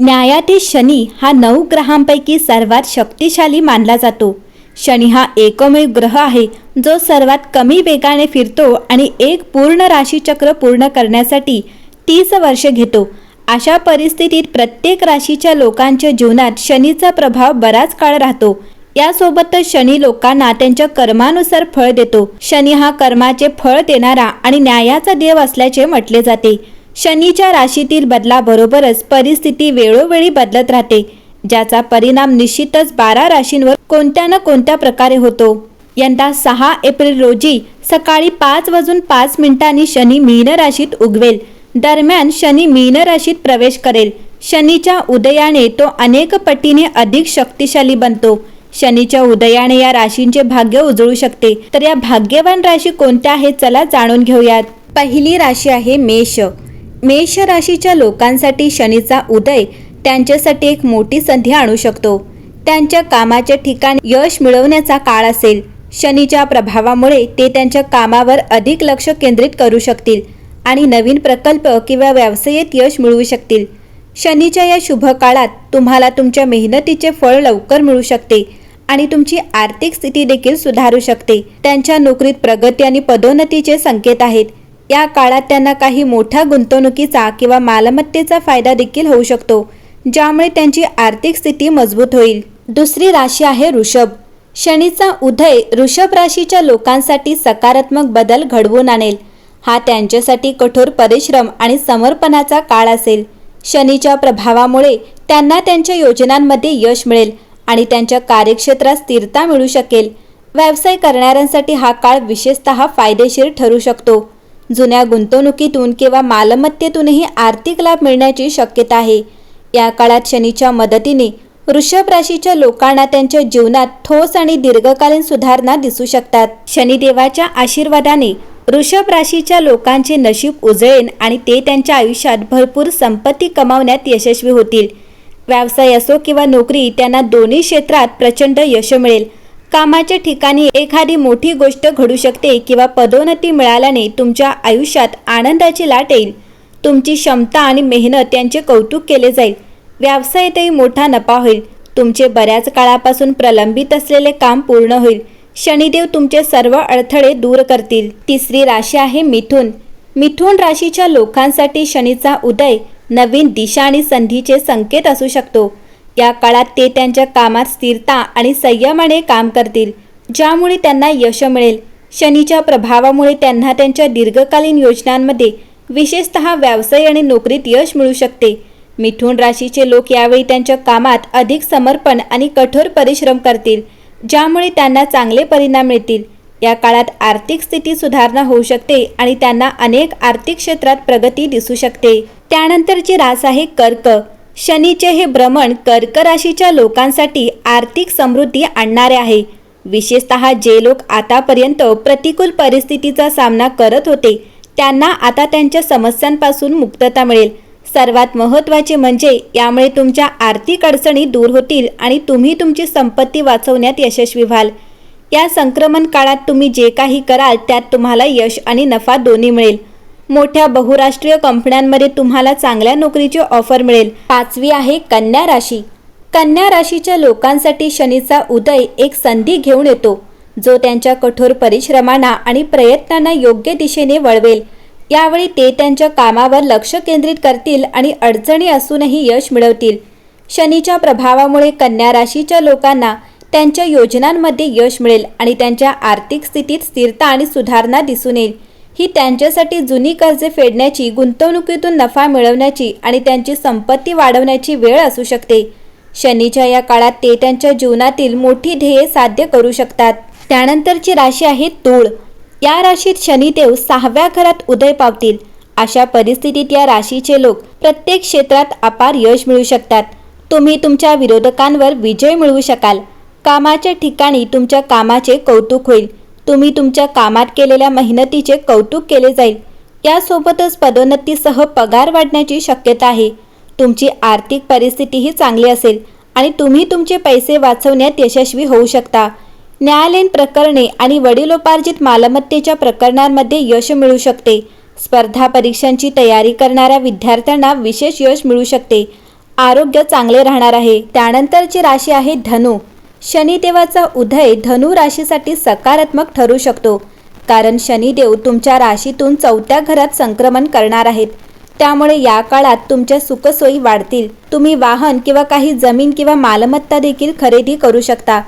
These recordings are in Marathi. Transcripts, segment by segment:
न्यायाधीश शनी हा नऊ ग्रहांपैकी सर्वात शक्तिशाली मानला जातो. शनी हा एकमेव ग्रह आहे जो सर्वात कमी वेगाने फिरतो आणि एक पूर्ण राशीचक्र पूर्ण करण्यासाठी तीस वर्षे घेतो. अशा परिस्थितीत प्रत्येक राशीच्या लोकांच्या जीवनात शनीचा प्रभाव बराच काळ राहतो. यासोबतच शनी लोकांना त्यांच्या कर्मानुसार फळ देतो. शनी हा कर्माचे फळ देणारा आणि न्यायाचा देव असल्याचे म्हटले जाते. शनीच्या राशीतील बदलाबरोबरच परिस्थिती वेळोवेळी बदलत राहते ज्याचा परिणाम निश्चितच बारा राशींवर कोणत्या ना कोणत्या प्रकारे होतो. यंदा सहा एप्रिल रोजी सकाळी पाच वाजून पाच मिनिटांनी शनी मीन राशीत उगवेल. दरम्यान शनी मीन राशीत प्रवेश करेल. शनीच्या उदयाने तो अनेक पटीने अधिक शक्तिशाली बनतो. शनीच्या उदयाने या राशींचे भाग्य उजळू शकते. तर या भाग्यवान राशी कोणत्या आहेत चला जाणून घेऊयात. पहिली राशी आहे मेष. मेष राशीच्या लोकांसाठी शनीचा उदय त्यांच्यासाठी एक मोठी संधी आणू शकतो. त्यांच्या कामाच्या ठिकाणी यश मिळवण्याचा काळ असेल. शनीच्या प्रभावामुळे ते त्यांच्या कामावर अधिक लक्ष केंद्रित करू शकतील आणि नवीन प्रकल्प किंवा व्यवसायात यश मिळवू शकतील. शनीच्या या शुभ काळात तुम्हाला तुमच्या मेहनतीचे फळ लवकर मिळू शकते आणि तुमची आर्थिक स्थिती देखील सुधारू शकते. त्यांच्या नोकरीत प्रगती आणि पदोन्नतीचे संकेत आहेत. या काळात त्यांना काही मोठ्या गुंतवणुकीचा किंवा मालमत्तेचा फायदा देखील होऊ शकतो ज्यामुळे त्यांची आर्थिक स्थिती मजबूत होईल. दुसरी राशी आहे ऋषभ. शनीचा उदय ऋषभ राशीच्या लोकांसाठी सकारात्मक बदल घडवून आणेल. हा त्यांच्यासाठी कठोर परिश्रम आणि समर्पणाचा काळ असेल. शनीच्या प्रभावामुळे त्यांना त्यांच्या योजनांमध्ये यश मिळेल आणि त्यांच्या कार्यक्षेत्रात स्थिरता मिळू शकेल. व्यवसाय करणाऱ्यांसाठी हा काळ विशेषतः फायदेशीर ठरू शकतो. जुन्या गुंतवणुकीतून किंवा मालमत्तेतूनही आर्थिक लाभ मिळण्याची शक्यता आहे. या काळात शनीच्या मदतीने वृषभ राशीच्या लोकांना त्यांच्या जीवनात ठोस आणि दीर्घकालीन सुधारणा दिसू शकतात. शनिदेवाच्या आशीर्वादाने वृषभ राशीच्या लोकांचे नशीब उजळेन आणि ते त्यांच्या आयुष्यात भरपूर संपत्ती कमावण्यात यशस्वी होतील. व्यवसाय असो किंवा नोकरी त्यांना दोन्ही क्षेत्रात प्रचंड यश मिळेल. कामाच्या ठिकाणी एखादी मोठी गोष्ट घडू शकते किंवा पदोन्नती मिळाल्याने तुमच्या आयुष्यात आनंदाची लाट येईल. तुमची क्षमता आणि मेहनत यांचे कौतुक केले जाईल. व्यवसायातही मोठा नफा होईल. तुमचे बऱ्याच काळापासून प्रलंबित असलेले काम पूर्ण होईल. शनिदेव तुमचे सर्व अडथळे दूर करतील. तिसरी राशी आहे मिथुन. मिथुन राशीच्या लोकांसाठी शनीचा उदय नवीन दिशा आणि संधीचे संकेत असू शकतो. या काळात ते त्यांच्या कामात स्थिरता आणि संयमाने काम करतील ज्यामुळे त्यांना यश मिळेल. शनीच्या प्रभावामुळे त्यांना त्यांच्या दीर्घकालीन योजनांमध्ये विशेषतः व्यवसाय आणि नोकरीत यश मिळू शकते. मिथुन राशीचे लोक यावेळी त्यांच्या कामात अधिक समर्पण आणि कठोर परिश्रम करतील ज्यामुळे त्यांना चांगले परिणाम मिळतील. या काळात आर्थिक स्थिती सुधारणा होऊ शकते आणि त्यांना अनेक आर्थिक क्षेत्रात प्रगती दिसू शकते. त्यानंतरची रास आहे कर्क. शनीचे हे भ्रमण कर्क राशीच्या लोकांसाठी आर्थिक समृद्धी आणणारे आहे. विशेषतः जे लोक आतापर्यंत प्रतिकूल परिस्थितीचा सामना करत होते त्यांना आता त्यांच्या समस्यांपासून मुक्तता मिळेल. सर्वात महत्त्वाचे म्हणजे यामुळे तुमच्या आर्थिक अडचणी दूर होतील आणि तुम्ही तुमची संपत्ती वाचवण्यात यशस्वी व्हाल. या संक्रमण काळात तुम्ही जे काही कराल त्यात तुम्हाला यश आणि नफा दोन्ही मिळेल. मोठ्या बहुराष्ट्रीय कंपन्यांमध्ये तुम्हाला चांगल्या नोकरीची ऑफर मिळेल. पाचवी आहे कन्या राशी. कन्या राशीच्या लोकांसाठी शनीचा उदय एक संधी घेऊन येतो जो त्यांच्या कठोर परिश्रमांना आणि प्रयत्नांना योग्य दिशेने वळवेल. यावेळी ते त्यांच्या कामावर लक्ष केंद्रित करतील आणि अडचणी असूनही यश मिळवतील. शनीच्या प्रभावामुळे कन्या राशीच्या लोकांना त्यांच्या योजनांमध्ये यश मिळेल आणि त्यांच्या आर्थिक स्थितीत स्थिरता आणि सुधारणा दिसून येईल. ही त्यांच्यासाठी जुनी कर्जे फेडण्याची गुंतवणुकीतून नफा मिळवण्याची आणि त्यांची संपत्ती वाढवण्याची वेळ असू शकते. शनीच्या या काळात ते त्यांच्या जीवनातील मोठी ध्येये साध्य करू शकतात. त्यानंतरची राशी आहे तूळ. या राशीत शनिदेव सहाव्या घरात उदय पावतील. अशा परिस्थितीत या राशीचे लोक प्रत्येक क्षेत्रात अपार यश मिळू शकतात. तुम्ही तुमच्या विरोधकांवर विजय मिळवू शकाल. कामाच्या ठिकाणी तुमच्या कामाचे कौतुक होईल. तुम्ही तुमच्या कामात केलेल्या मेहनतीचे कौतुक केले जाईल. यासोबतच पदोन्नतीसह पगार वाढण्याची शक्यता आहे. तुमची आर्थिक परिस्थितीही चांगली असेल आणि तुम्ही तुमचे पैसे वाचवण्यात यशस्वी होऊ शकता. न्यायालयीन प्रकरणे आणि वडिलोपार्जित मालमत्तेच्या प्रकरणांमध्ये यश मिळू शकते. स्पर्धा परीक्षांची तयारी करणाऱ्या विद्यार्थ्यांना विशेष यश मिळू शकते. आरोग्य चांगले राहणार आहे. त्यानंतरची राशी आहे धनु. शनिदेवाचा उदय धनु राशीसाठी सकारात्मक ठरू शकतो. कारण शनिदेव तुमच्या राशीतून चौथ्या घरात संक्रमण करणार आहेत. त्यामुळे या काळात तुमच्या सुखसोयी वाढतील. तुम्ही वाहन किंवा काही जमीन किंवा मालमत्ता देखील खरेदी करू शकता.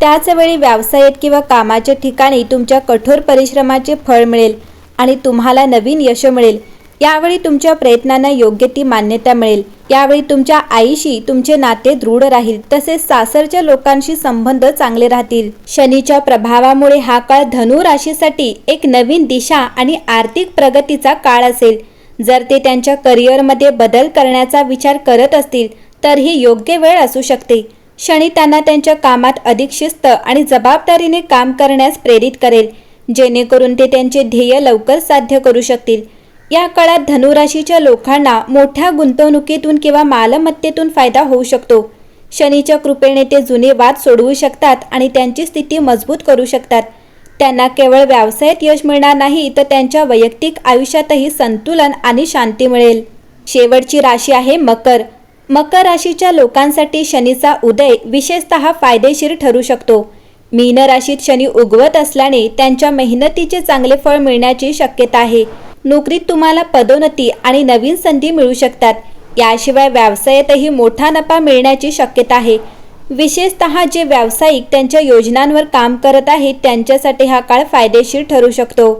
त्याचवेळी व्यवसायात किंवा कामाच्या ठिकाणी तुमच्या कठोर परिश्रमाचे फळ मिळेल आणि तुम्हाला नवीन यश मिळेल. यावेळी तुमच्या प्रयत्नांना योग्य ती मान्यता मिळेल. यावेळी तुमच्या आईशी तुमचे नाते दृढ राहील. तसेच सासरच्या लोकांशी संबंध चांगले राहतील. शनीच्या प्रभावामुळे हा काळ धनु राशीसाठी एक नवीन दिशा आणि आर्थिक प्रगतीचा काळ असेल. जर ते त्यांच्या करिअरमध्ये बदल करण्याचा विचार करत असतील तर ही योग्य वेळ असू शकते. शनी त्यांना त्यांच्या कामात अधिक शिस्त आणि जबाबदारीने काम करण्यास प्रेरित करेल जेणेकरून ते त्यांचे ध्येय लवकर साध्य करू शकतील. या काळात धनुराशीच्या लोकांना मोठ्या गुंतवणुकीतून किंवा मालमत्तेतून फायदा होऊ शकतो. शनीच्या कृपेने ते जुने वाद सोडवू शकतात आणि त्यांची स्थिती मजबूत करू शकतात. त्यांना केवळ व्यवसायात यश मिळणार नाही तर त्यांच्या वैयक्तिक आयुष्यातही संतुलन आणि शांती मिळेल. शेवटची राशी आहे मकर. मकर राशीच्या लोकांसाठी शनीचा उदय विशेषतः फायदेशीर ठरू शकतो. मीन राशीत शनी उगवत असल्याने त्यांच्या मेहनतीचे चांगले फळ मिळण्याची शक्यता आहे. नोकरीत तुम्हाला पदोन्नती आणि नवीन संधी मिळू शकतात. याशिवाय व्यवसायातही मोठा नफा मिळण्याची शक्यता आहे. विशेषतः जे व्यावसायिक त्यांच्या योजनांवर काम करत आहेत त्यांच्यासाठी हा काळ फायदेशीर ठरू शकतो.